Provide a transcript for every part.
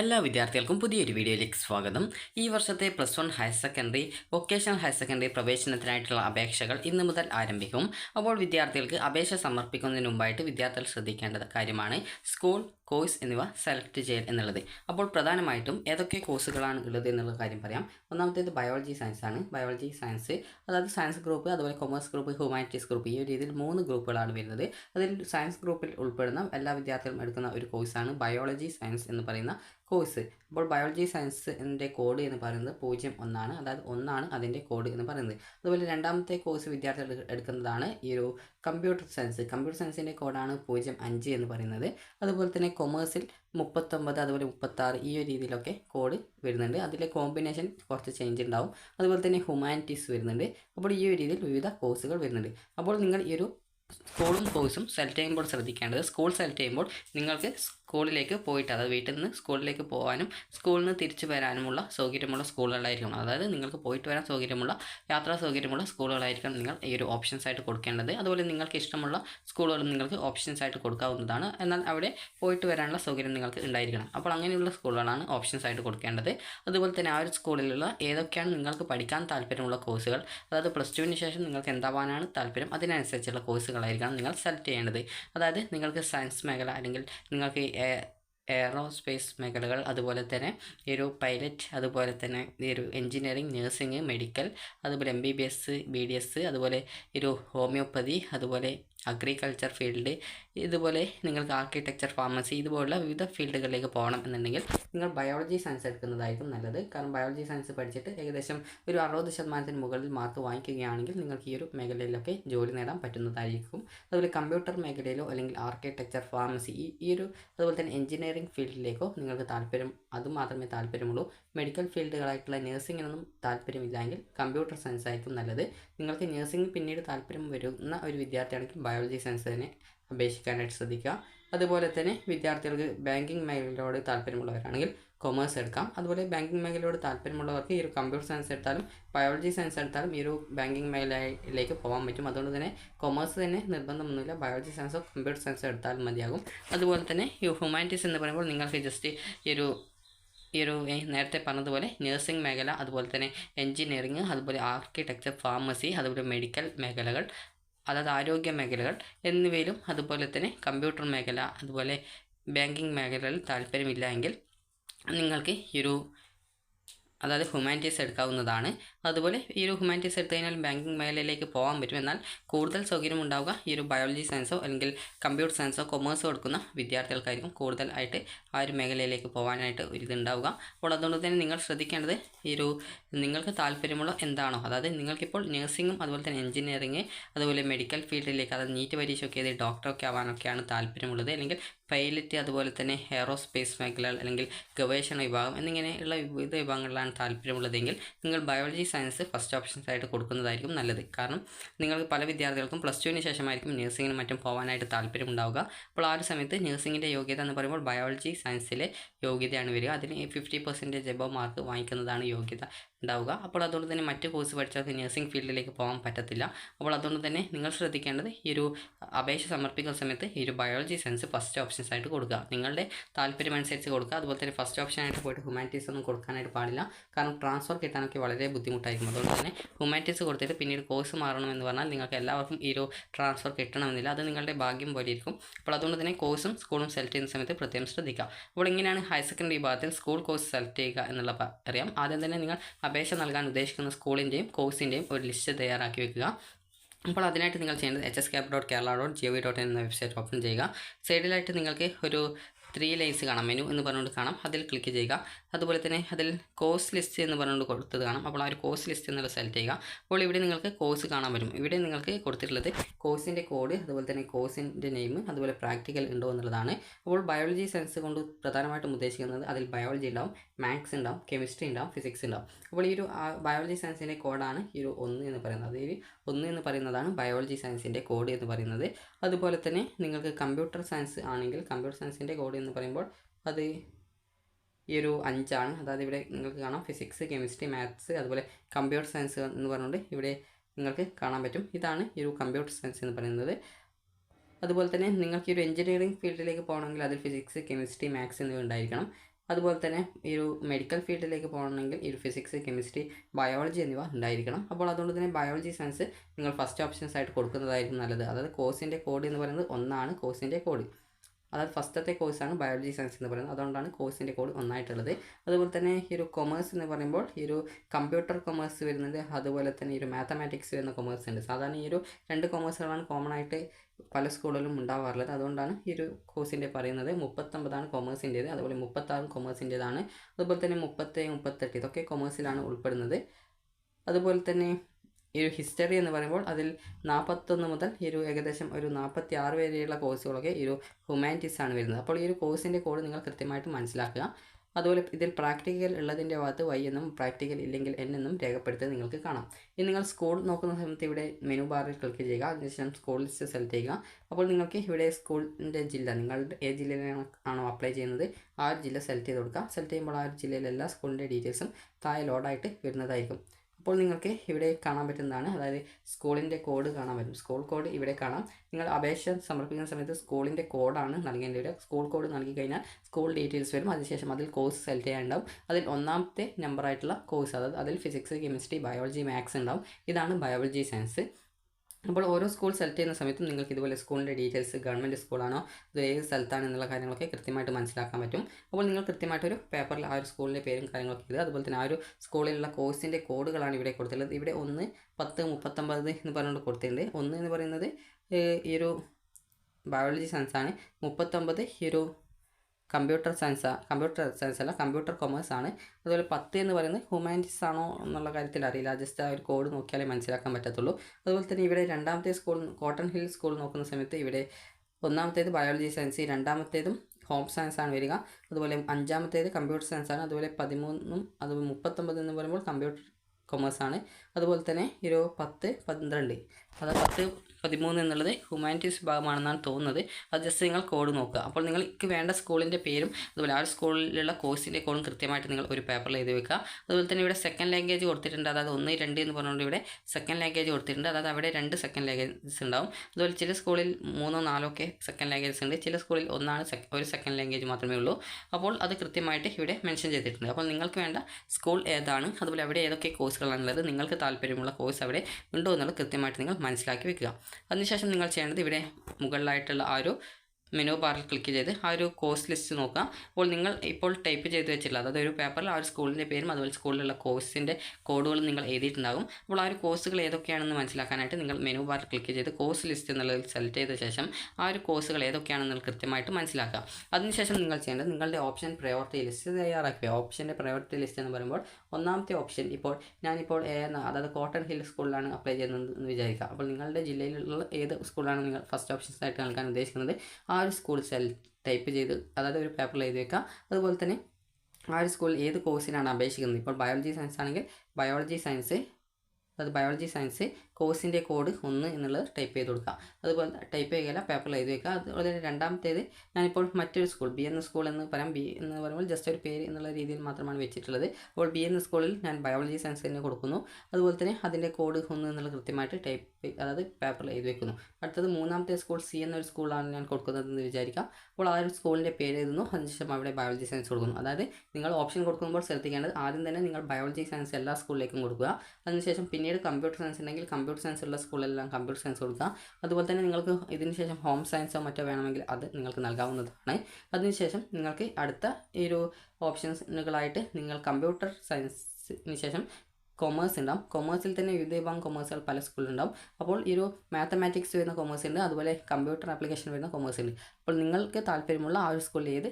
എല്ലാ വിദ്യാർത്ഥികൾക്കും പുതിയൊരു വീഡിയോയിലേക്ക് സ്വാഗതം. ഈ വർഷത്തെ plus one higher secondary vocational higher secondary പ്രവേശനത്തിനായിട്ടുള്ള അപേക്ഷകൾ ഇന്ന് മുതൽ ആരംഭിക്കും. അപ്പോൾ വിദ്യാർത്ഥികൾക്ക് അപേക്ഷ സമർപ്പിക്കുന്നതിന് മുമ്പായിട്ട് വിദ്യാർത്ഥികൾ ശ്രദ്ധിക്കേണ്ട കാര്യമാണ്. സ്കൂൾ കോഴ്സ് എന്നിവ സെലക്ട് ചെയ്യൽ എന്നുള്ളത്. അപ്പോൾ പ്രധാനമായിട്ടും ഏതൊക്കെ കോഴ്സുകളാണ് ഉള്ളത് എന്നുള്ള കാര്യം പറയാം. ഒന്നാമത്തേത് ബയോളജി സയൻസ് ആണ്. ബയോളജി സയൻസ് അതായത് സയൻസ് ഗ്രൂപ്പ് അതുപോലെ കൊമേഴ്സ് ഗ്രൂപ്പ് ഹ്യൂമാനിറ്റീസ് ഗ്രൂപ്പ് ഈ ഒരു രീതിയിൽ മൂന്ന് ഗ്രൂപ്പുകളാണ് വരുന്നത്. അതിൽ സയൻസ് ഗ്രൂപ്പിൽ ഉൾപ്പെടുന്ന എല്ലാ വിദ്യാർത്ഥികളും എടുക്കുന്ന ഒരു കോഴ്സാണ് ബയോളജി സയൻസ് എന്ന് പറയുന്ന കോഴ്സ് അപ്പോൾ ബയോളജി സയൻസിന്റെ കോഡ് എന്ന് പറയുന്നത് പൂജ്യം ഒന്നാണ്. അതായത് ഒന്നാണ് അതിന്റെ കോഡ് എന്ന് പറയുന്നത്. അതുപോലെ രണ്ടാമത്തെ കോഴ്സ് വിദ്യാർത്ഥികൾ എടുക്കുന്നതാണ് ഈ ഒരു കമ്പ്യൂട്ടർ സയൻസ് കമ്പ്യൂട്ടർ സയൻസിന്റെ കോഡാണ് പൂജ്യം അഞ്ച് എന്ന് പറയുന്നത്. അതുപോലെ തന്നെ കൊമേഴ്സിൽ മുപ്പത്തൊമ്പത് അതുപോലെ മുപ്പത്താറ് ഈ ഒരു രീതിയിലൊക്കെ കോഡ് വരുന്നുണ്ട്. അതിലെ കോമ്പിനേഷൻ കുറച്ച് ചേഞ്ച് ഉണ്ടാവും. അതുപോലെ തന്നെ ഹ്യൂമാനിറ്റീസ് വരുന്നുണ്ട്. അപ്പോൾ ഈ ഒരു രീതിയിൽ വിവിധ കോഴ്സുകൾ വരുന്നുണ്ട്. അപ്പോൾ നിങ്ങൾ ഈ ഒരു സ്കൂളും കോഴ്സും സെലക്ട് ചെയ്യുമ്പോൾ ശ്രദ്ധിക്കേണ്ടത് സ്കൂൾ സെലക്ട് ചെയ്യുമ്പോൾ നിങ്ങൾക്ക് സ്കൂളിലേക്ക് പോയിട്ട് അതായത് വീട്ടിൽ നിന്ന് സ്കൂളിലേക്ക് പോകാനും സ്കൂളിൽ നിന്ന് തിരിച്ചു വരാനുമുള്ള സൗകര്യമുള്ള സ്കൂളുകളായിരിക്കണം. അതായത് നിങ്ങൾക്ക് പോയിട്ട് വരാൻ സൗകര്യമുള്ള യാത്രാ സൗകര്യമുള്ള സ്കൂളുകളായിരിക്കണം നിങ്ങൾ ഈ ഒരു ഓപ്ഷൻസ് ആയിട്ട് കൊടുക്കേണ്ടത്. അതുപോലെ നിങ്ങൾക്ക് ഇഷ്ടമുള്ള സ്കൂളുകൾ നിങ്ങൾക്ക് ഓപ്ഷൻസ് ആയിട്ട് കൊടുക്കാവുന്നതാണ്. എന്നാൽ അവിടെ പോയിട്ട് വരാനുള്ള സൗകര്യം നിങ്ങൾക്ക് ഉണ്ടായിരിക്കണം. അപ്പോൾ അങ്ങനെയുള്ള സ്കൂളുകളാണ് ഓപ്ഷൻസ് ആയിട്ട് കൊടുക്കേണ്ടത്. അതുപോലെ തന്നെ ആ ഒരു സ്കൂളിലുള്ള ഏതൊക്കെയാണ് നിങ്ങൾക്ക് പഠിക്കാൻ താല്പര്യമുള്ള കോഴ്സുകൾ അതായത് പ്ലസ് ടുവിന് ശേഷം നിങ്ങൾക്ക് എന്താവാനാണ് താല്പര്യം അതിനനുസരിച്ചുള്ള കോഴ്സുകളായിരിക്കണം നിങ്ങൾ സെലക്ട് ചെയ്യേണ്ടത്. അതായത് നിങ്ങൾക്ക് സയൻസ് മേഖല അല്ലെങ്കിൽ നിങ്ങൾക്ക് എയറോസ്പേസ് മേഖലകൾ അതുപോലെ തന്നെ ഈ ഒരു പൈലറ്റ് അതുപോലെ തന്നെ ഈ ഒരു എൻജിനീയറിംഗ് നഴ്സിംഗ് മെഡിക്കൽ അതുപോലെ M B B S B D S അതുപോലെ ഈ ഒരു ഹോമിയോപ്പതി അതുപോലെ അഗ്രികൾച്ചർ ഫീൽഡ് ഇതുപോലെ നിങ്ങൾക്ക് ആർക്കിടെക്ചർ ഫാർമസി ഇതുപോലുള്ള വിവിധ ഫീൽഡുകളിലേക്ക് പോകണം എന്നുണ്ടെങ്കിൽ നിങ്ങൾ ബയോളജി സയൻസ് എടുക്കുന്നതായിരിക്കും നല്ലത്. കാരണം ബയോളജി സയൻസ് പഠിച്ചിട്ട് ഏകദേശം ഒരു അറുപത് ശതമാനത്തിന് മുകളിൽ മാർക്ക് വാങ്ങിക്കുകയാണെങ്കിൽ നിങ്ങൾക്ക് ഈ ഒരു മേഖലയിലൊക്കെ ജോലി നേടാൻ പറ്റുന്നതായിരിക്കും. അതുപോലെ കമ്പ്യൂട്ടർ മേഖലയിലോ അല്ലെങ്കിൽ ആർക്കിടെക്ചർ ഫാർമസി ഈ ഒരു അതുപോലെ തന്നെ എഞ്ചിനീയറിംഗ് ഫീൽഡിലേക്കോ നിങ്ങൾക്ക് താല്പര്യം അതുമാത്രമേ താല്പര്യമുള്ളൂ. മെഡിക്കൽ ഫീൽഡുകളായിട്ടുള്ള നഴ്സിങ്ങിനൊന്നും താല്പര്യമില്ലെങ്കിൽ കമ്പ്യൂട്ടർ സയൻസ് ആയിരിക്കും നല്ലത്. നിങ്ങൾക്ക് നഴ്സിംഗ് പിന്നീട് താല്പര്യം വരുന്ന ഒരു വിദ്യാർത്ഥിയാണെങ്കിൽ ബയോളജി സയൻസ് തന്നെ അപേക്ഷിക്കാനായിട്ട് ശ്രദ്ധിക്കുക. അതുപോലെ തന്നെ വിദ്യാർത്ഥികൾക്ക് ബാങ്കിങ് മേഖലയോട് താല്പര്യമുള്ളവരാണെങ്കിൽ കൊമേഴ്സ് എടുക്കാം. അതുപോലെ ബാങ്കിങ് മേഖലയോട് താല്പര്യമുള്ളവർക്ക് ഈ ഒരു കമ്പ്യൂട്ടർ സയൻസ് എടുത്താലും ബയോളജി സയൻസ് എടുത്താലും ഈ ഒരു ബാങ്കിങ് മേഖലയിലേക്ക് പോകാൻ പറ്റും. അതുകൊണ്ട് തന്നെ കൊമേഴ്സ് തന്നെ നിർബന്ധമൊന്നുമില്ല. ബയോളജി സയൻസോ കമ്പ്യൂട്ടർ സയൻസോ എടുത്താലും മതിയാകും. അതുപോലെ തന്നെ ഈ ഹ്യൂമാനിറ്റീസ് എന്ന് പറയുമ്പോൾ നിങ്ങൾക്ക് ജസ്റ്റ് ഈ ഒരു ഈ ഒരു നേരത്തെ പറഞ്ഞതുപോലെ നഴ്സിംഗ് മേഖല അതുപോലെ തന്നെ എൻജിനീയറിങ് അതുപോലെ ആർക്കിടെക്ചർ ഫാർമസി അതുപോലെ മെഡിക്കൽ മേഖലകൾ അതായത് ആരോഗ്യ മേഖലകൾ എന്നിവയിലും അതുപോലെ തന്നെ കമ്പ്യൂട്ടർ മേഖല അതുപോലെ ബാങ്കിങ് മേഖലകളിൽ താല്പര്യമില്ല എങ്കിൽ നിങ്ങൾക്ക് ഈ ഒരു അതായത് ഹ്യൂമാനിറ്റീസ് എടുക്കാവുന്നതാണ്. അതുപോലെ ഈ ഒരു ഹ്യൂമാനിറ്റീസ് എടുത്തു കഴിഞ്ഞാൽ ബാങ്കിങ് മേഖലയിലേക്ക് പോകാൻ പറ്റും. എന്നാൽ കൂടുതൽ സൗകര്യം ഉണ്ടാവുക ഈ ഒരു ബയോളജി സയൻസോ അല്ലെങ്കിൽ കമ്പ്യൂട്ടർ സയൻസോ കൊമേഴ്സോ എടുക്കുന്ന വിദ്യാർത്ഥികൾക്കായിരിക്കും കൂടുതലായിട്ട് ആ ഒരു മേഖലയിലേക്ക് പോകാനായിട്ട് ഒരു ഇതുണ്ടാവുക അപ്പോൾ അതുകൊണ്ട് തന്നെ നിങ്ങൾ ശ്രദ്ധിക്കേണ്ടത് ഈ ഒരു നിങ്ങൾക്ക് താല്പര്യമുള്ള എന്താണോ അതായത് നിങ്ങൾക്കിപ്പോൾ നഴ്സിങ്ങും അതുപോലെ തന്നെ എഞ്ചിനീയറിങ് അതുപോലെ മെഡിക്കൽ ഫീൽഡിലേക്ക് അതായത് നീറ്റ് പരീക്ഷയൊക്കെ ചെയ്ത് ഡോക്ടറൊക്കെ ആവാനൊക്കെയാണ് താല്പര്യമുള്ളത്. അല്ലെങ്കിൽ പൈലറ്റ് അതുപോലെ തന്നെ എയറോസ്പേസ് മേഖലകൾ അല്ലെങ്കിൽ ഗവേഷണ വിഭാഗം എന്നിങ്ങനെയുള്ള വിവിധ വിഭാഗങ്ങളിലാണ് താല്പര്യമുള്ളതെങ്കിൽ നിങ്ങൾ ബയോളജി സയൻസ് ഫസ്റ്റ് ഓപ്ഷൻസ് ആയിട്ട് കൊടുക്കുന്നതായിരിക്കും നല്ലത്. കാരണം നിങ്ങൾക്ക് പല വിദ്യാർത്ഥികൾക്കും പ്ലസ് ടുവിന് ശേഷമായിരിക്കും നഴ്സിങ്ങിനും മറ്റും പോകാനായിട്ട് താല്പര്യം ഉണ്ടാവുക അപ്പോൾ ആ ഒരു സമയത്ത് നഴ്സിങ്ങിന്റെ യോഗ്യത എന്ന് പറയുമ്പോൾ ബയോളജി സയൻസിലെ യോഗ്യതയാണ് വരിക. അതിന് ഫിഫ്റ്റി പെർസെന്റേജ് എബോ മാർക്ക് വാങ്ങിക്കുന്നതാണ് യോഗ്യത. ഉണ്ടാവുക. അപ്പോൾ അതുകൊണ്ട് തന്നെ മറ്റ് കോഴ്സ് പഠിച്ചവർക്ക് നഴ്സിംഗ് ഫീൽഡിലേക്ക് പോകാൻ പറ്റത്തില്ല. അപ്പോൾ അതുകൊണ്ട് തന്നെ നിങ്ങൾ ശ്രദ്ധിക്കേണ്ടത് ഈ ഒരു അപേക്ഷ സമർപ്പിക്കുന്ന സമയത്ത് ഈ ഒരു ബയോളജി സയൻസ് ഫസ്റ്റ് ഓപ്ഷൻസ് ആയിട്ട് കൊടുക്കുക. നിങ്ങളുടെ താല്പര്യം അനുസരിച്ച് കൊടുക്കുക. അതുപോലെ തന്നെ ഫസ്റ്റ് ഓപ്ഷൻ ആയിട്ട് പോയിട്ട് ഹ്യൂമാനിറ്റീസ് ഒന്നും കൊടുക്കാനായിട്ട് പാടില്ല. കാരണം ട്രാൻസ്ഫർ കിട്ടാനൊക്കെ വളരെ ബുദ്ധിമുട്ടായിരിക്കും. അതുകൊണ്ട് തന്നെ ഹ്യൂമാനിറ്റീസ് കൊടുത്തിട്ട് പിന്നീട് കോഴ്സ് മാറണമെന്ന് പറഞ്ഞാൽ നിങ്ങൾക്ക് എല്ലാവർക്കും ഈ ഒരു ട്രാൻസ്ഫർ കിട്ടണമെന്നില്ല. അത് നിങ്ങളുടെ ഭാഗ്യം പോലെ ഇരിക്കും അപ്പോൾ അതുകൊണ്ട് തന്നെ കോഴ്സും സ്കൂളും സെലക്ട് ചെയ്യുന്ന സമയത്ത് പ്രത്യേകം ശ്രദ്ധിക്കുക. അപ്പോൾ ഇങ്ങനെയാണ് ഹയർ സെക്കൻഡറി വിഭാഗത്തിൽ സ്കൂൾ കോഴ്സ് സെലക്ട് ചെയ്യുക എന്നുള്ള അറിയാം. ആദ്യം തന്നെ നിങ്ങൾ അപേക്ഷ നൽകാൻ ഉദ്ദേശിക്കുന്ന സ്കൂളിന്റെയും കോഴ്സിന്റെയും ഒരു ലിസ്റ്റ് തയ്യാറാക്കി വെക്കുക. അപ്പോൾ അതിനായിട്ട് നിങ്ങൾ ചെയ്യേണ്ടത് H S cap dot Kerala dot G V dot എന്ന വെബ്സൈറ്റ് ഓപ്പൺ ചെയ്യുക. സൈഡിലായിട്ട് നിങ്ങൾക്ക് ഒരു ത്രീ ലൈൻസ് കാണാം. മെനു എന്ന് പറഞ്ഞുകൊണ്ട് കാണാം. അതിൽ ക്ലിക്ക് ചെയ്യുക. അതുപോലെ തന്നെ അതിൽ കോഴ്സ് ലിസ്റ്റ് എന്ന് പറഞ്ഞുകൊണ്ട് കൊടുത്തത് കാണാം. അപ്പോൾ ആ ഒരു കോഴ്സ് ലിസ്റ്റ് എന്നുള്ള സെലക്ട് ചെയ്യുക. അപ്പോൾ ഇവിടെ നിങ്ങൾക്ക് കോഴ്സ് കാണാൻ വരും ഇവിടെ നിങ്ങൾക്ക് കൊടുത്തിട്ടുള്ളത് കോഴ്സിന്റെ കോഡ് അതുപോലെ തന്നെ കോഴ്സിന്റെ നെയിം അതുപോലെ പ്രാക്ടിക്കൽ ഉണ്ടോ എന്നുള്ളതാണ്. അപ്പോൾ ബയോളജി സയൻസ് കൊണ്ട് പ്രധാനമായിട്ടും ഉദ്ദേശിക്കുന്നത് അതിൽ ബയോളജി ഉണ്ടാവും മാത്സ് ഉണ്ടാവും കെമിസ്ട്രി ഉണ്ടാവും ഫിസിക്സ് ഉണ്ടാവും. അപ്പോൾ ഈ ഒരു ബയോളജി സയൻസിന്റെ കോഡാണ് ഈ ഒരു ഒന്ന് എന്ന് പറയുന്നത്. അതായത് ഒന്ന് എന്ന് പറയുന്നതാണ് ബയോളജി സയൻസിന്റെ കോഡ് എന്ന് പറയുന്നത്. അതുപോലെ തന്നെ നിങ്ങൾക്ക് കമ്പ്യൂട്ടർ സയൻസ് ആണെങ്കിൽ കമ്പ്യൂട്ടർ സയൻസിന്റെ കോഡ് എന്ന് പറയുമ്പോൾ അത് ഈ ഒരു അഞ്ചാണ്. അതായത് ഇവിടെ നിങ്ങൾക്ക് കാണാം ഫിസിക്സ് കെമിസ്ട്രി മാത്സ് അതുപോലെ കമ്പ്യൂട്ടർ സയൻസ് എന്ന് പറഞ്ഞുകൊണ്ട് ഇവിടെ നിങ്ങൾക്ക് കാണാൻ പറ്റും. ഇതാണ് ഈ ഒരു കമ്പ്യൂട്ടർ സയൻസ് എന്ന് പറയുന്നത്. അതുപോലെ തന്നെ നിങ്ങൾക്ക് ഈ ഒരു എഞ്ചിനീയറിംഗ് ഫീൽഡിലേക്ക് പോകണമെങ്കിൽ അതിൽ ഫിസിക്സ് കെമിസ്ട്രി മാത്സ് എന്നിവ ഉണ്ടായിരിക്കണം. അതുപോലെ തന്നെ ഈ ഒരു മെഡിക്കൽ ഫീൽഡിലേക്ക് പോകണമെങ്കിൽ ഈ ഒരു ഫിസിക്സ് കെമിസ്ട്രി ബയോളജി എന്നിവ ഉണ്ടായിരിക്കണം. അപ്പോൾ അതുകൊണ്ട് തന്നെ ബയോളജി സയൻസ് നിങ്ങൾ ഫസ്റ്റ് ഓപ്ഷൻസ് ആയിട്ട് കൊടുക്കുന്നതായിരിക്കും നല്ലത്. അതായത് കോഴ്സിന്റെ കോഡ് എന്ന് പറയുന്നത് ഒന്നാണ് കോഴ്സിന്റെ കോഡ് അതായത് ഫസ്റ്റത്തെ കോഴ്സാണ് ബയോളജി സയൻസ് എന്ന് പറയുന്നത്. അതുകൊണ്ടാണ് കോഴ്സിന്റെ കോഡ് ഒന്നായിട്ടുള്ളത് അതുപോലെ തന്നെ ഈ ഒരു കൊമേഴ്സ് എന്ന് പറയുമ്പോൾ ഈ ഒരു കമ്പ്യൂട്ടർ കൊമേഴ്സ് വരുന്നുണ്ട് അതുപോലെ തന്നെ ഈ ഒരു മാത്തമാറ്റിക്സ് വരുന്ന കൊമേഴ്സ് ഉണ്ട്. സാധാരണ ഈ ഒരു രണ്ട് കൊമേഴ്സുകളാണ് കോമൺ ആയിട്ട് പല സ്കൂളുകളിലും ഉണ്ടാവാറുള്ളത്. അതുകൊണ്ടാണ് ഈ ഒരു കോഴ്സിന്റെ പറയുന്നത്. മുപ്പത്തൊമ്പതാണ് കൊമേഴ്സിന്റേത് അതുപോലെ മുപ്പത്താറും കൊമേഴ്സിന്റേതാണ് അതുപോലെ തന്നെ മുപ്പത്തേഴ് മുപ്പത്തെട്ട് ഇതൊക്കെ കൊമേഴ്സിലാണ് ഉൾപ്പെടുന്നത്. അതുപോലെ തന്നെ ഈ ഒരു ഹിസ്റ്ററി എന്ന് പറയുമ്പോൾ അതിൽ നാൽപ്പത്തൊന്ന് മുതൽ ഈ ഒരു ഏകദേശം ഒരു നാൽപ്പത്തി ആറ് വരെയുള്ള കോഴ്സുകളൊക്കെ ഈ ഒരു ഹ്യൂമാനിറ്റീസ് ആണ് വരുന്നത്. അപ്പോൾ ഈ ഒരു കോഴ്സിന്റെ കോഡ് നിങ്ങൾ കൃത്യമായിട്ട് മനസ്സിലാക്കുക. അതുപോലെ ഇതിൽ പ്രാക്ടിക്കൽ ഉള്ളതിന്റെ ഭാഗത്ത് വൈ എന്നും പ്രാക്ടിക്കൽ ഇല്ലെങ്കിൽ എൻ എന്നും രേഖപ്പെടുത്തി നിങ്ങൾക്ക് കാണാം. ഇനി നിങ്ങൾ സ്കൂൾ നോക്കുന്ന സമയത്ത് ഇവിടെ മെനു ബാറിൽ ക്ലിക്ക് ചെയ്യുക. അതിനുശേഷം സ്കൂൾ ലിസ്റ്റ് സെലക്ട് ചെയ്യുക. അപ്പോൾ നിങ്ങൾക്ക് ഇവിടെ സ്കൂളിന്റെ ജില്ല നിങ്ങളുടെ ഏത് ജില്ലയിലാണ് ആണോ അപ്ലൈ ചെയ്യുന്നത് ആ ജില്ല സെലക്ട് ചെയ്ത് കൊടുക്കുക. സെലക്ട് ചെയ്യുമ്പോൾ ആ ഒരു ജില്ലയിലെ എല്ലാ സ്കൂളിന്റെ ഡീറ്റെയിൽസും താഴെ ലോഡായിട്ട് വരുന്നതായിരിക്കും. അപ്പോൾ നിങ്ങൾക്ക് ഇവിടെ കാണാൻ പറ്റുന്നതാണ്. അതായത് സ്കൂളിന്റെ കോഡ് കാണാൻ പറ്റും. സ്കൂൾ കോഡ് ഇവിടെ കാണാം. നിങ്ങൾ അപേക്ഷ സമർപ്പിക്കുന്ന സമയത്ത് സ്കൂളിന്റെ കോഡാണ് നൽകേണ്ടി വരിക. സ്കൂൾ കോഡ് നൽകി കഴിഞ്ഞാൽ സ്കൂൾ ഡീറ്റെയിൽസ് വരും. അതിനുശേഷം അതിൽ കോഴ്സ് സെലക്ട് ചെയ്യാനുണ്ടാവും. അതിൽ ഒന്നാമത്തെ നമ്പറായിട്ടുള്ള കോഴ്സ് അതായത് അതിൽ ഫിസിക്സ് കെമിസ്ട്രി ബയോളജി മാത്സ് ഉണ്ടാവും. ഇതാണ് ബയോളജി സയൻസ്. അപ്പോൾ ഓരോ സ്കൂൾ സെലക്ട് ചെയ്യുന്ന സമയത്തും നിങ്ങൾക്ക് ഇതുപോലെ സ്കൂളിന്റെ ഡീറ്റെയിൽസ് ഗവൺമെന്റ് സ്കൂളാണോ അത് ഏത് സ്ഥലത്താണ് എന്നുള്ള കാര്യങ്ങളൊക്കെ കൃത്യമായിട്ട് മനസ്സിലാക്കാൻ പറ്റും. അപ്പോൾ നിങ്ങൾ കൃത്യമായിട്ടൊരു പേപ്പറിൽ ആ ഒരു സ്കൂളിന്റെ പേരും കാര്യങ്ങളൊക്കെ എഴുതുക. അതുപോലെ തന്നെ ആ ഒരു സ്കൂളിലുള്ള കോഴ്സിന്റെ കോഡുകളാണ് ഇവിടെ കൊടുത്തിട്ടുള്ളത്. ഇവിടെ ഒന്ന് പത്ത് മുപ്പത്തൊമ്പത് എന്ന് പറഞ്ഞുകൊണ്ട് കൊടുത്തിട്ടുണ്ട്. ഒന്ന് എന്ന് പറയുന്നത് ഈ ഒരു ബയോളജി സയൻസ് ആണ്. മുപ്പത്തൊമ്പത് ഈ ഒരു കമ്പ്യൂട്ടർ സയൻസ് കമ്പ്യൂട്ടർ സയൻസ് അല്ല കമ്പ്യൂട്ടർ കൊമേഴ്സ് ആണ്. അതുപോലെ പത്ത് എന്ന് പറയുന്നത് ഹ്യൂമാനിറ്റീസ് ആണോ എന്നുള്ള കാര്യത്തിൽ അറിയില്ല. ജസ്റ്റ് ആ ഒരു കോഡ് നോക്കിയാലേ മനസ്സിലാക്കാൻ പറ്റത്തുള്ളൂ. അതുപോലെ തന്നെ ഇവിടെ രണ്ടാമത്തെ സ്കൂൾ കോട്ടൺ ഹിൽ സ്കൂൾ നോക്കുന്ന സമയത്ത് ഇവിടെ ഒന്നാമത്തേത് ബയോളജി സയൻസ് രണ്ടാമത്തേതും ഹോം സയൻസ് ആണ് വരിക. അതുപോലെ അഞ്ചാമത്തേത് കമ്പ്യൂട്ടർ സയൻസ് ആണ്. അതുപോലെ പതിമൂന്നും അതുപോലെ മുപ്പത്തൊമ്പത് എന്ന് പറയുമ്പോൾ കമ്പ്യൂട്ടർ കൊമേഴ്സ് ആണ്. അതുപോലെ തന്നെ ഒരു പത്ത് പന്ത്രണ്ട്. അത് പത്ത് പതിമൂന്ന് എന്നുള്ളത് ഹ്യൂമാനിറ്റീസ് വിഭാഗമാണെന്നാണ് തോന്നുന്നത്. അത് ജസ്റ്റ് നിങ്ങൾ കോഡ് നോക്കുക. അപ്പോൾ നിങ്ങൾക്ക് വേണ്ട സ്കൂളിന്റെ പേരും അതുപോലെ ആ സ്കൂളിലുള്ള കോഴ്സിന്റെ കോഡും കൃത്യമായിട്ട് നിങ്ങൾ ഒരു പേപ്പറിൽ എഴുതി വെക്കുക. അതുപോലെ തന്നെ ഇവിടെ സെക്കൻഡ് ലാംഗ്വേജ് കൊടുത്തിട്ടുണ്ട്. അതായത് ഒന്ന് രണ്ട് എന്ന് പറഞ്ഞുകൊണ്ട് ഇവിടെ സെക്കൻഡ് ലാംഗ്വേജ് കൊടുത്തിട്ടുണ്ട്. അതായത് അവിടെ രണ്ട് സെക്കൻഡ് ലാംഗ്വേജസ് ഉണ്ടാവും. അതുപോലെ ചില സ്കൂളിൽ മൂന്നോ നാലോ ഒക്കെ സെക്കൻഡ് ലാംഗ്വേജസ് ഉണ്ട്. ചില സ്കൂളിൽ ഒന്നാണ് ഒരു സെക്കൻഡ് ലാംഗ്വേജ് മാത്രമേ ഉള്ളൂ. അപ്പോൾ അത് കൃത്യമായിട്ട് ഇവിടെ മെൻഷൻ ചെയ്തിട്ടുണ്ട്. അപ്പോൾ നിങ്ങൾക്ക് വേണ്ട സ്കൂൾ ഏതാണ്? അതുപോലെ അവിടെ ഏതൊക്കെ കോഴ്സുകളാണുള്ളത് നിങ്ങൾക്ക് താല്പര്യമുള്ള കോഴ്സ് അവിടെ ഉണ്ടോ എന്നുള്ളത് കൃത്യമായിട്ട് നിങ്ങൾ മനസ്സിലാക്കി വെക്കുക. അതിനുശേഷം നിങ്ങൾ ചെയ്യേണ്ടത് ഇവിടെ മുകളിലായിട്ടുള്ള ആ ഒരു മെനു ബാറിൽ ക്ലിക്ക് ചെയ്ത് ആ ഒരു കോഴ്സ് ലിസ്റ്റ് നോക്കുക. അപ്പോൾ നിങ്ങൾ ഇപ്പോൾ ടൈപ്പ് ചെയ്ത് വെച്ചിട്ടുള്ള അതായത് ഒരു പേപ്പറിൽ ആ ഒരു സ്കൂളിന്റെ പേരും അതുപോലെ സ്കൂളിലുള്ള കോഴ്സിന്റെ കോഡുകളും നിങ്ങൾ എഴുതിയിട്ടുണ്ടാകും. അപ്പോൾ ആ ഒരു കോഴ്സുകൾ ഏതൊക്കെയാണെന്ന് മനസ്സിലാക്കാനായിട്ട് നിങ്ങൾ മെനു ബാറിൽ ക്ലിക്ക് ചെയ്ത് കോഴ്സ് ലിസ്റ്റ് എന്നുള്ളതിൽ സെലക്ട് ചെയ്ത ശേഷം ആ ഒരു കോഴ്സുകൾ ഏതൊക്കെയാണെന്ന് കൃത്യമായിട്ട് മനസ്സിലാക്കുക. അതിനുശേഷം നിങ്ങൾ ചെയ്യേണ്ടത് നിങ്ങളുടെ ഓപ്ഷൻ പ്രയോറിറ്റി ലിസ്റ്റ് തയ്യാറാക്കുക. ഓപ്ഷന്റെ പ്രയോറിറ്റി ലിസ്റ്റ് എന്ന് പറയുമ്പോൾ ഒന്നാമത്തെ ഓപ്ഷൻ ഇപ്പോൾ ഞാനിപ്പോൾ അതായത് കോട്ടൺ ഹിൽ സ്കൂളിലാണ് അപ്ലൈ ചെയ്യുന്നത് എന്ന് വിചാരിക്കുക. അപ്പോൾ നിങ്ങളുടെ ജില്ലയിലുള്ള ഏത് സ്കൂളാണ് നിങ്ങൾ ഫസ്റ്റ് ഓപ്ഷൻസ് ആയിട്ട് നൽകാൻ ഉദ്ദേശിക്കുന്നത്? ആ ഒരു സ്കൂൾ സെൽ ടൈപ്പ് ചെയ്ത് അതായത് ഒരു പേപ്പറിൽ എഴുതി വെക്കുക അതുപോലെ തന്നെ ആ ഒരു സ്കൂളിൽ ഏത് കോഴ്സിനാണ് അപേക്ഷിക്കുന്നത്? ഇപ്പോൾ ബയോളജി സയൻസ് ആണെങ്കിൽ ബയോളജി സയൻസ് അത് ബയോളജി സയൻസ് കോഴ്സിന്റെ കോഡ് ഒന്ന് എന്നുള്ളത് ടൈപ്പ് ചെയ്ത് കൊടുക്കുക അതുപോലെ ടൈപ്പ് ചെയ്യുകയില്ല പേപ്പറിൽ എഴുതി വെക്കുക. അതുപോലെ രണ്ടാമത്തേത് ഞാനിപ്പോൾ മറ്റൊരു സ്കൂൾ ബി എന്ന സ്കൂൾ എന്ന് പറയാം. ബി എന്ന് പറയുമ്പോൾ ജസ്റ്റ് ഒരു പേര് എന്നുള്ള രീതിയിൽ മാത്രമാണ് വെച്ചിട്ടുള്ളത്. അപ്പോൾ ബി എന്ന സ്കൂളിൽ ഞാൻ ബയോളജി സയൻസ് തന്നെ കൊടുക്കുന്നു. അതുപോലെ തന്നെ അതിന്റെ കോഡ് ഒന്ന് എന്നുള്ളത് കൃത്യമായിട്ട് ടൈപ്പ് അതായത് പേപ്പറിൽ എഴുതി വെക്കുന്നു. അടുത്തത് മൂന്നാമത്തെ സ്കൂൾ സി എന്നൊരു സ്കൂളാണ് ഞാൻ കൊടുക്കുന്നതെന്ന് വിചാരിക്കാം. അപ്പോൾ ആ ഒരു സ്കൂളിന്റെ പേര് എഴുതുന്നു. അതിനുശേഷം അവിടെ ബയോളജി സയൻസ് കൊടുക്കുന്നു. അതായത് നിങ്ങൾ ഓപ്ഷൻ കൊടുക്കുമ്പോൾ ശ്രദ്ധിക്കേണ്ടത് ആദ്യം തന്നെ നിങ്ങൾ ബയോളജി സയൻസ് എല്ലാ സ്കൂളിലേക്കും കൊടുക്കുക. അതിനുശേഷം പിന്നീട് കമ്പ്യൂട്ടർ സയൻസ് ഉണ്ടെങ്കിൽ കമ്പ്യൂട്ടർ സയൻസ് ഉള്ള സ്കൂളിലെല്ലാം കമ്പ്യൂട്ടർ സയൻസ് കൊടുക്കുക അതുപോലെ തന്നെ നിങ്ങൾക്ക് ഇതിന് ശേഷം ഹോം സയൻസോ മറ്റോ വേണമെങ്കിൽ അത് നിങ്ങൾക്ക് നൽകാവുന്നതാണ്. അതിനുശേഷം നിങ്ങൾക്ക് അടുത്ത ഈ ഒരു ഓപ്ഷൻസുകളായിട്ട് നിങ്ങൾ കമ്പ്യൂട്ടർ സയൻസിന് ശേഷം കൊമേഴ്സ് ഉണ്ടാവും കൊമേഴ്സിൽ തന്നെ വിവിധ വിഭാഗം കൊമേഴ്സുകൾ പല സ്കൂളിലുണ്ടാവും അപ്പോൾ ഈ ഒരു മാത്തമാറ്റിക്സ് വരുന്ന കൊമേഴ്സ് ഉണ്ട് അതുപോലെ കമ്പ്യൂട്ടർ ആപ്ലിക്കേഷൻ വരുന്ന കൊമേഴ്സ് ഉണ്ട് അപ്പോൾ നിങ്ങൾക്ക് താല്പര്യമുള്ള ആ ഒരു സ്കൂളിൽ ഏത്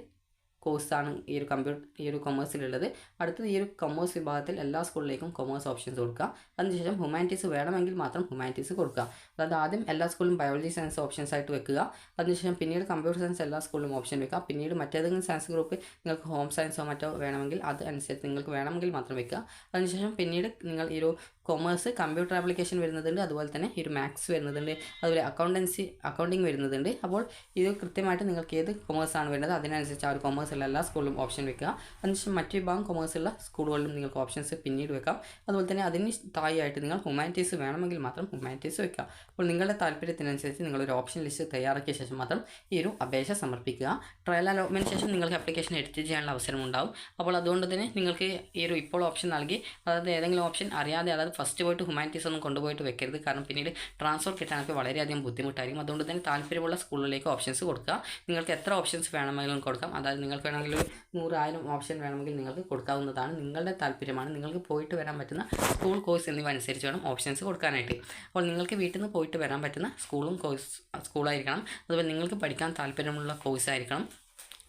കോഴ്സാണ് ഈ ഒരു കമ്പ്യൂട്ടർ ഈ ഒരു കൊമേഴ്സിലുള്ളത് അടുത്തത് ഈ ഒരു കൊമേഴ്സ് വിഭാഗത്തിൽ എല്ലാ സ്കൂളിലേക്കും കൊമേഴ്സ് ഓപ്ഷൻസ് കൊടുക്കുക. അതിനുശേഷം ഹ്യൂമാനിറ്റീസ് വേണമെങ്കിൽ മാത്രം ഹ്യൂമാനിറ്റീസ് കൊടുക്കുക. അതായത് ആദ്യം എല്ലാ സ്കൂളിലും ബയോളജി സയൻസ് ഓപ്ഷൻസ് ആയിട്ട് വെക്കുക. അതിനുശേഷം പിന്നീട് കമ്പ്യൂട്ടർ സയൻസ് എല്ലാ സ്കൂളിലും ഓപ്ഷൻ വെക്കുക. പിന്നീട് മറ്റേതെങ്കിലും സയൻസ് ഗ്രൂപ്പ് നിങ്ങൾക്ക് ഹോം സയൻസോ മറ്റോ വേണമെങ്കിൽ അത് അനുസരിച്ച് നിങ്ങൾക്ക് വേണമെങ്കിൽ മാത്രം വെക്കുക. അതിനുശേഷം പിന്നീട് നിങ്ങൾ ഈ ഒരു കൊമേഴ്സ് കമ്പ്യൂട്ടർ ആപ്ലിക്കേഷൻ വരുന്നതുണ്ട് അതുപോലെ തന്നെ ഒരു മാത്സ് വരുന്നതുണ്ട് അതുപോലെ അക്കൗണ്ടൻസി അക്കൗണ്ടിങ് വരുന്നതുണ്ട്. അപ്പോൾ ഇത് കൃത്യമായിട്ട് നിങ്ങൾക്ക് ഏത് കൊമേഴ്സ് ആണ് വരുന്നത് അതിനനുസരിച്ച് ആ ഒരു കൊമേഴ്സുള്ള എല്ലാ സ്കൂളിലും ഓപ്ഷൻ വെക്കുക. അതിനുശേഷം മറ്റു വിഭാഗം കൊമേഴ്സുള്ള സ്കൂളുകളിലും നിങ്ങൾക്ക് ഓപ്ഷൻസ് പിന്നീട് വെക്കാം. അതുപോലെ തന്നെ അതിന് താഴെയായിട്ട് നിങ്ങൾ ഹ്യൂമാനിറ്റീസ് വേണമെങ്കിൽ മാത്രം ഹ്യൂമാനിറ്റീസ് വെക്കുക. അപ്പോൾ നിങ്ങളുടെ താല്പര്യത്തിനനുസരിച്ച് നിങ്ങളൊരു ഓപ്ഷൻ ലിസ്റ്റ് തയ്യാറാക്കിയ ശേഷം മാത്രം ഈ ഒരു അപേക്ഷ സമർപ്പിക്കുക. ട്രയൽ അലോട്ട്മെന്റ് ശേഷം നിങ്ങൾക്ക് ആപ്ലിക്കേഷൻ എഡിറ്റ് ചെയ്യാനുള്ള അവസരമുണ്ടാവും. അപ്പോൾ അതുകൊണ്ട് തന്നെ നിങ്ങൾക്ക് ഈ ഒരു ഇപ്പോൾ ഓപ്ഷൻ നൽകി അതായത് ഏതെങ്കിലും ഓപ്ഷൻ അറിയാതെ അതായത് ഫസ്റ്റ് പോയിട്ട് ഹ്യൂമാനിറ്റീസ് ഒന്നും കൊണ്ടുപോയിട്ട് വെക്കരുത്. കാരണം പിന്നീട് ട്രാൻസ്ഫർ കിട്ടാനൊക്കെ വളരെയധികം ബുദ്ധിമുട്ടായിരിക്കും. അതുകൊണ്ട് തന്നെ താല്പര്യമുള്ള സ്കൂളിലേക്ക് ഓപ്ഷൻസ് കൊടുക്കുക. നിങ്ങൾക്ക് എത്ര ഓപ്ഷൻസ് വേണമെങ്കിലും കൊടുക്കാം. അതായത് നിങ്ങൾക്ക് വേണമെങ്കിൽ നൂറായിരം ഓപ്ഷൻ വേണമെങ്കിൽ നിങ്ങൾക്ക് കൊടുക്കാവുന്നതാണ് നിങ്ങളുടെ താല്പര്യമാണ്. നിങ്ങൾക്ക് പോയിട്ട് വരാൻ പറ്റുന്ന സ്കൂൾ കോഴ്സ് എന്നിവ അനുസരിച്ച് വേണം ഓപ്ഷൻസ് കൊടുക്കാനായിട്ട്. അപ്പോൾ നിങ്ങൾക്ക് വീട്ടിൽ നിന്ന് പോയിട്ട് വരാൻ പറ്റുന്ന സ്കൂളും കോഴ്സ് സ്കൂളായിരിക്കണം. അതുപോലെ നിങ്ങൾക്ക് പഠിക്കാൻ താല്പര്യമുള്ള കോഴ്സ് ആയിരിക്കണം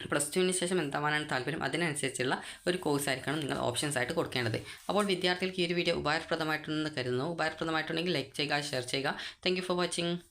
പ്ലസ് ടുവിന് ശേഷം എന്താവാനാണ് താല്പര്യം? അതിനനുസരിച്ചുള്ള ഒരു കോഴ്സ് ആയിരിക്കണം നിങ്ങൾ ഓപ്ഷൻസ് ആയിട്ട് കൊടുക്കേണ്ടത്. അപ്പോൾ വിദ്യാർത്ഥികൾക്ക് ഈ ഒരു വീഡിയോ ഉപകാരപ്രദമായിട്ടുണ്ടെന്ന് കരുതുന്നു. ഉപകാരപ്രദമായിട്ടുണ്ടെങ്കിൽ ലൈക്ക് ചെയ്യുക ഷെയർ ചെയ്യുക. Thank for watching